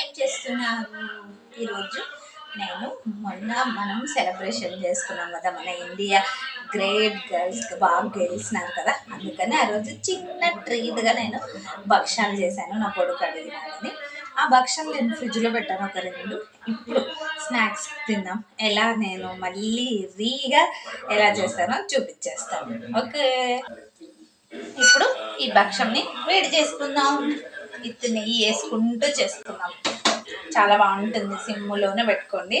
ఏం చేస్తున్నారు ఈరోజు? నేను మొన్న మనం సెలబ్రేషన్ చేసుకున్నాం కదా మన ఇండియా గ్రేట్ గర్ల్స్ బాగా గెలిచినారు కదా అందుకని ఆ రోజు చిన్న ట్రీట్గా నేను భక్ష్యాలు చేశాను నా కొడుకు అడిగినాడని ఆ భక్ష్యాలు నేను ఫ్రిడ్జ్లో పెట్టాను ఒక రెండు. ఇప్పుడు స్నాక్స్ తిందాం. ఎలా నేను మళ్ళీ రీగా ఎలా చేస్తానో చూపించేస్తాను. ఓకే. ఇప్పుడు ఈ భక్ష్యంని వేడి చేసుకుందాం. ఇత్తు నెయ్యి వేసుకుంటూ చేస్తున్నాం. చాలా బాగుంటుంది సిమ్ములోనే పెట్టుకోండి.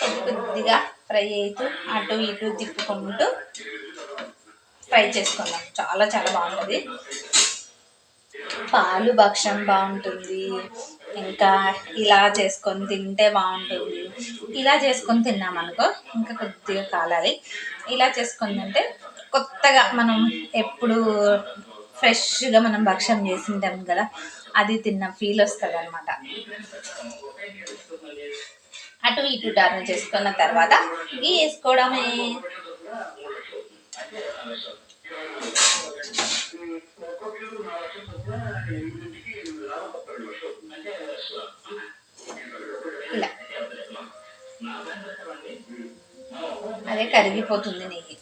కొద్ది కొద్దిగా ఫ్రై అవుతూ అటు ఇటు తిప్పుకుంటూ ఫ్రై చేసుకుందాం. చాలా చాలా బాగుంటుంది. పాలు భక్ష్యం బాగుంటుంది. ఇంకా ఇలా చేసుకొని తింటే బాగుంటుంది. ఇలా చేసుకొని తిన్నాం అనుకో ఇంకా కొద్దిగా కాలాలి. ఇలా చేసుకొని తింటే కొత్తగా మనం ఎప్పుడు ఫ్రెష్గా మనం భక్ష్యం చేసింటాం కదా అది తిన్న ఫీల్ వస్తుంది అనమాట అటు ఇటు టర్న్ చేసుకున్న తర్వాత గీ వేసుకోవడమే. ఇలా. అదే కరిగిపోతుంది నెయ్యి.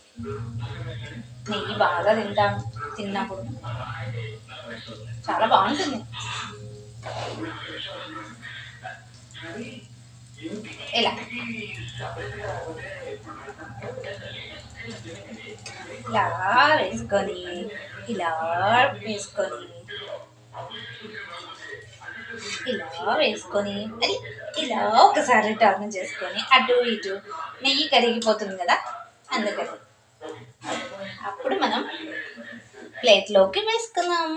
నెయ్యి బాగా తింటాం తిన్నప్పుడు. చాలా బాగుంటుంది. ఇలా. ఇలా వేసుకొని ఇలా వేసుకొని ఇలా వేసుకొని ఇలా ఒకసారి టర్న్ చేసుకొని అటు ఇటు నెయ్యి కరిగిపోతుంది కదా అందుకని. అప్పుడు మనం ప్లేట్లోకి వేసుకుందాం.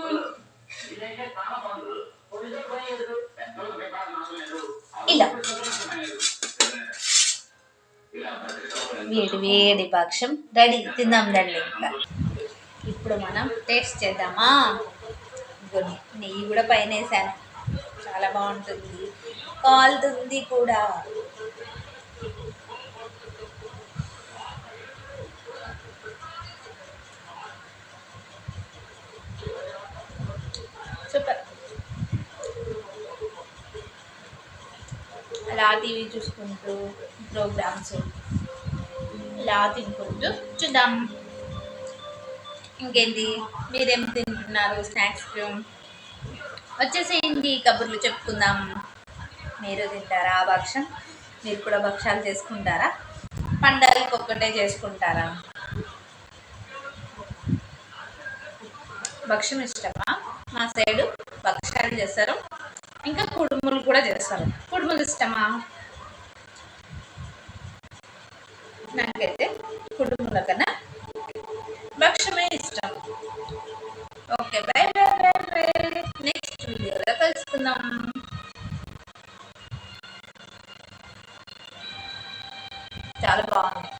ఇలా వేడి వేడి భక్ష్యం రెడీ. తిందాం రండి ఇంకా. ఇప్పుడు మనం టేస్ట్ చేద్దామా? నెయ్యి కూడా పైన వేసాను. చాలా బాగుంటుంది. కాలుతుంది కూడా. అలా టీవీ చూసుకుంటూ ప్రోగ్రామ్స్ ఇలా తినుకుంటూ చూద్దాం. ఇంకేంటి? మీరేం తింటున్నారు? స్నాక్స్ వచ్చేసేయండి కబుర్లు చెప్పుకుందాం. మీరు తింటారా భక్ష్యం మీరు కూడా భక్ష్యాలు చేసుకుంటారా? పండగలకు ఒక్కటే చేసుకుంటారా? భక్ష్యం ఇష్టమా? మా సైడు భక్ష్యాలు చేస్తారు. ఇంకా కుడుములు కూడా చేస్తారు. కుడుములు ఇష్టమా నాకైతే కుటుంబుల కన్నా భక్ష్యమే ఇష్టం. Okay bye bye bye bye. Next వీడియోలో కలుసుకుందాం. చాలా బాగుంది.